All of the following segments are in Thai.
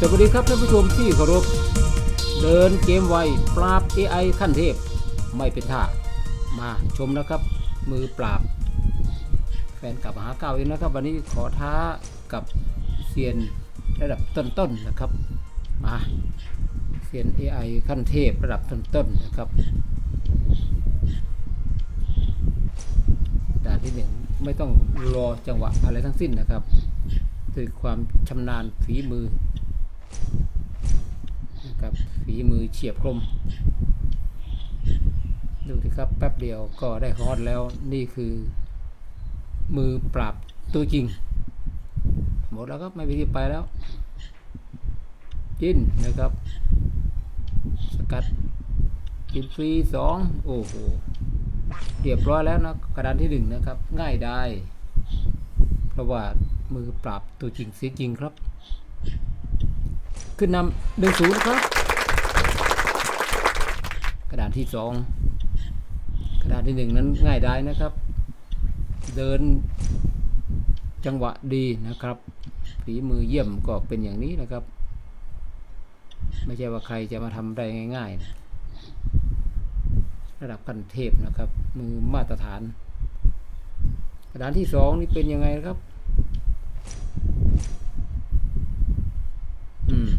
สวัสดีครับท่านผู้ชมที่เคารพ เดินเกมไว ปราบ AI ขั้นเทพ ไม่เป็นท่า มาชมนะครับ มือปราบ แฟนกลับหาเก่าเองนะครับ วันนี้ขอท้ากับเซียนระดับต้นๆนนะครับ มาเซียน AI ขั้นเทพระดับต้นๆนนะครับด่านที่หนึ่งไม่ต้องรอจังหวะอะไรทั้งสิ้นนะครับด้วยความชำนาญฝีมือ นะครับฝีมือเฉียบคม ดูสิครับแป๊บเดียวก็ได้ฮอตแล้วนี่คือ มือปราบตัวจริง หมดแล้วครับไม่มีที่ไปแล้ว จินนะครับ สกัดกินฟรีสองโอ้โหเรียบร้อยแล้วนะกระดานที่หนึ่งนะครับ ง่ายได้ เพราะว่ามือปราบตัวจริงเสียจริงครับ ขึ้นนำหนึ่งศูนย์ครับ กระดานที่สองกระดานที่หนึ่งนั้นง่ายได้นะครับ เดินจังหวะดีนะครับฝีมือเยี่ยมก็เป็นอย่างนี้นะครับ ไม่ใช่ว่าใครจะมาทำได้ง่ายๆนะระดับขั้นเทพนะครับ มือมาตรฐานกระดานที่สองนี่เป็นยังไงครับ อืม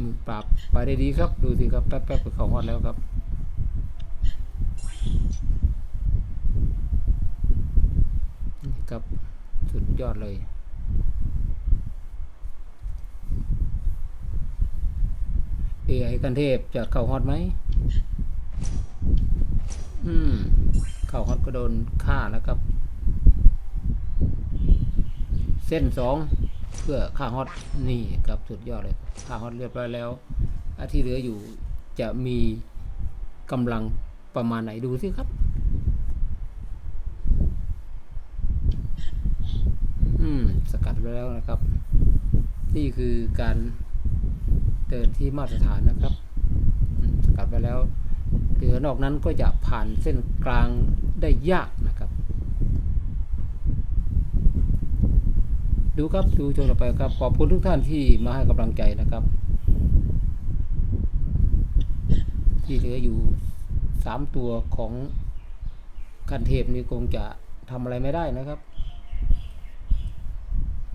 มือปราบไปได้ดีครับ ดูสิครับ แป๊บๆก็เขาฮอตแล้วครับนี่ครับสุดยอดเลย AI กันเทพจะเข้าฮอตไหม อืม เข้าฮอตก็โดนฆ่าแล้วครับ เส้นสอง เพื่อฆ่าฮอตนี่ครับสุดยอดเลยฆ่าฮอตเรียบร้อยแล้วอันที่เหลืออยู่จะมีกำลังประมาณไหนดูสิครับ อืม สกัดไว้แล้วนะครับ นี่คือการเดินที่มาตรฐานนะครับ สกัดไปแล้วเหลือนอกนั้นก็จะผ่านเส้นกลางได้ยากนะครับ ดูครับดูชมต่อไปครับขอบคุณทุกท่านที่มาให้กำลังใจนะครับ ที่เหลืออยู่สามตัวของกันเทพนี่คงจะทำอะไรไม่ได้นะครับ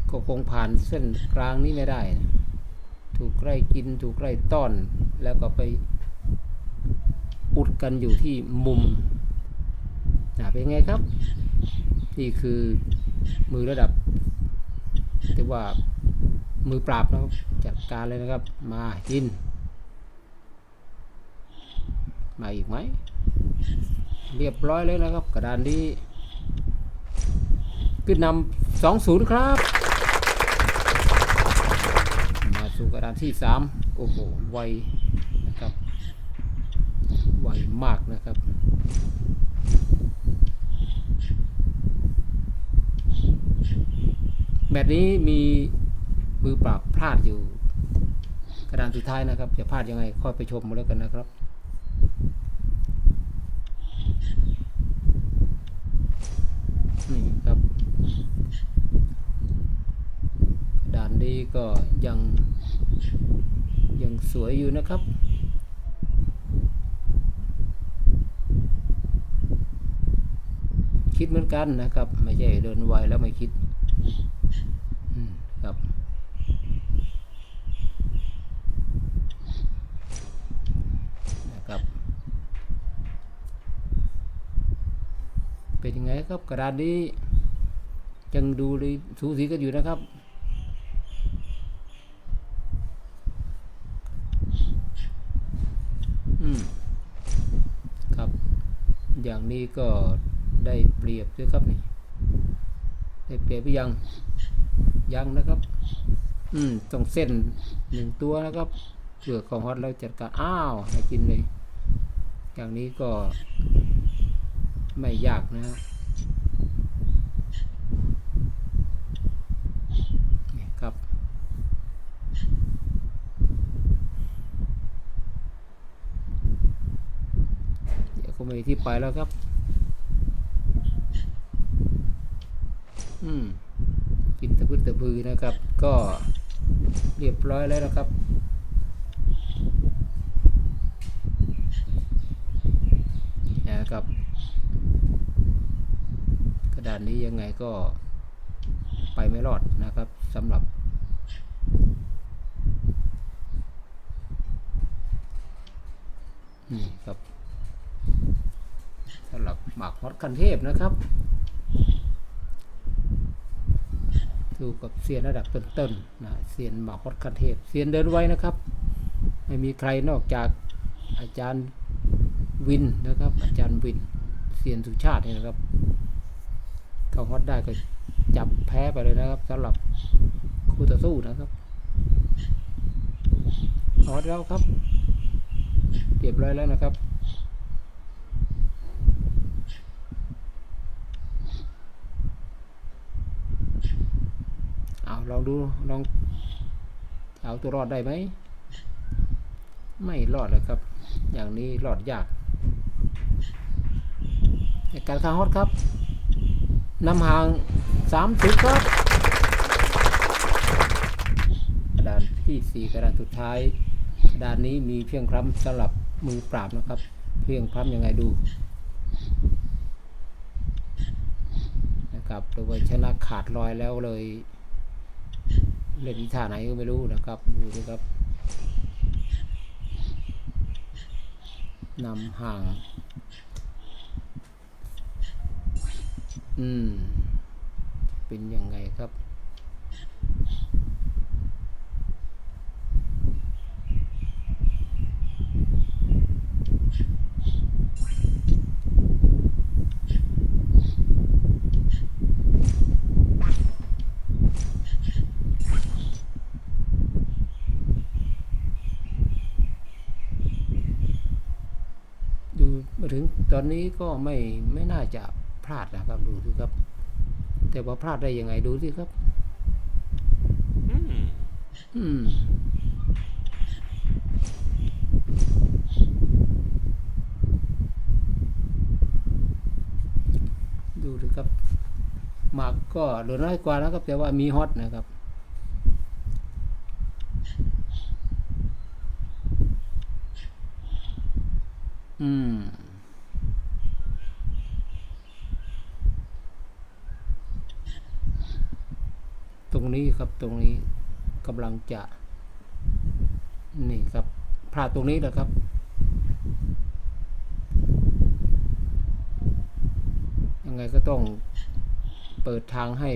ก็คงผ่านเส้นกลางนี้ไม่ได้ ถูกไล่กินถูกไล่ต้อน แล้วก็ไปอุดกันอยู่ที่มุมนะเป็นไงครับ นี่คือมือระดับ เรียกว่ามือปราบนะครับจัดการเลยนะครับ มากิน มาอีกไหม เรียบร้อยเลยนะครับ กระดานนี้ขึ้นนำสองศูนย์ครับ มาสู่กระดานที่สามโอ้โห ไวนะครับ ไวมากนะครับ แมตช์นี้มีมือปราบพลาดอยู่ กระดานสุดท้ายนะครับจะพลาดยังไงค่อยไปชมมาแล้วกันนะครับนี่ครับด่านนี้ก็ยังยังสวยอยู่นะครับคิดเหมือนกันนะครับ ไม่ใช่เดินไวแล้วไม่คิดอืมครับ นะครับ เป็นยังไงครับกระดานนี้ยังดูเลยสูสีกันอยู่นะครับอืมครับ อย่างนี้ก็ได้เปรียบด้วยครับนี่ได้เปรียบหรือยังยังนะครับ อืมต้องเส้นหนึ่งตัวนะครับเปลือกของฮอตแล้วจัดการอ้าวให้กินเลย อย่างนี้ก็ไม่ยากนะฮะนี่ครับ เดี๋ยวก็ไม่มีที่ไปแล้วครับ อืมกิกินตะพื้นตะพือนะครับ ก็เรียบร้อยแล้วนะครับ นะครับ กระดานนี้ยังไงก็ไปไม่รอดนะครับสำหรับ นี่ครับสำหรับหมากฮอตคันเทพนะครับดูกับเซียนระดับต้นๆนะเซียนหมากฮอตคันเทพเซียนเดินไว้นะครับ ไม่มีใครนอกจากอาจารย์ วินนะครับ อาจารย์วินเซียนสุชาตินี่นะครับเขาฮอตได้ก็จับแพ้ไปเลยนะครับสำหรับคู่ต่อสู้นะครับฮอตแล้วครับเรียบร้อยแล้วนะครับเอาลองดูลองเอาตัวรอดได้ไหม ไม่รอดเลยครับ อย่างนี้รอดยาก การค้างฮอตครับนำห่างสามสิบครับกระดานที่สี่กระดานสุดท้ายกระดานนี้มีเพียงคล้ำสำหรับมือปราบนะครับ เพียงคล้ำยังไงดูนะครับหรือว่าชนะขาดลอยแล้วเลย เล่นท่าไหนก็ไม่รู้นะครับดูสิครับนำห่าง อืม เป็นยังไงครับ ดูมาถึงตอนนี้ก็ไม่ไม่น่าจะ พลาดนะครับ ดูสิครับ แต่ว่าพลาดได้ยังไงดูสิครับ Hmm. อืมดูดิครับหมากก็เหลือน้อยกว่านะครับ แต่ว่ามีฮอตนะครับอืม ตรงนี้ครับตรงนี้กำลังจะนี่ครับพลาดตรงนี้แหละครับ ยังไงก็ต้องเปิดทางให้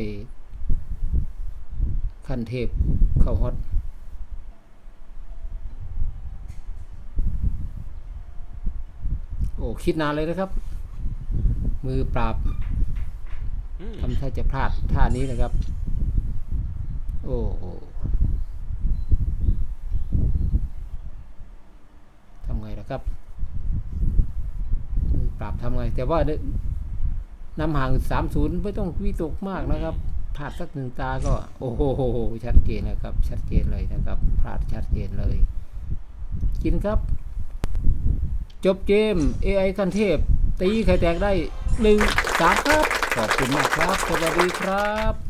ขั้นเทพเข้าฮอตโอ้คิดนานเลยนะครับ มือปราบ Hmm. ทำท่าจะพลาดท่านี้นะครับโอ้โหทำไงล่ะครับ ปราบทำไง แต่ว่าเนี่ยนำห่างสามศูนย์ไม่ต้องวิตกมากนะครับพลาดสักหนึ่งตาก็ โอ้โหชัดเจนนะครับ ชัดเจนเลยนะครับพลาดชัดเจนเลย กินครับ จบเกม AI คันเทพ ตีไข่แตกได้หนึ่งสามครับ ขอบคุณมากครับ สวัสดีครับ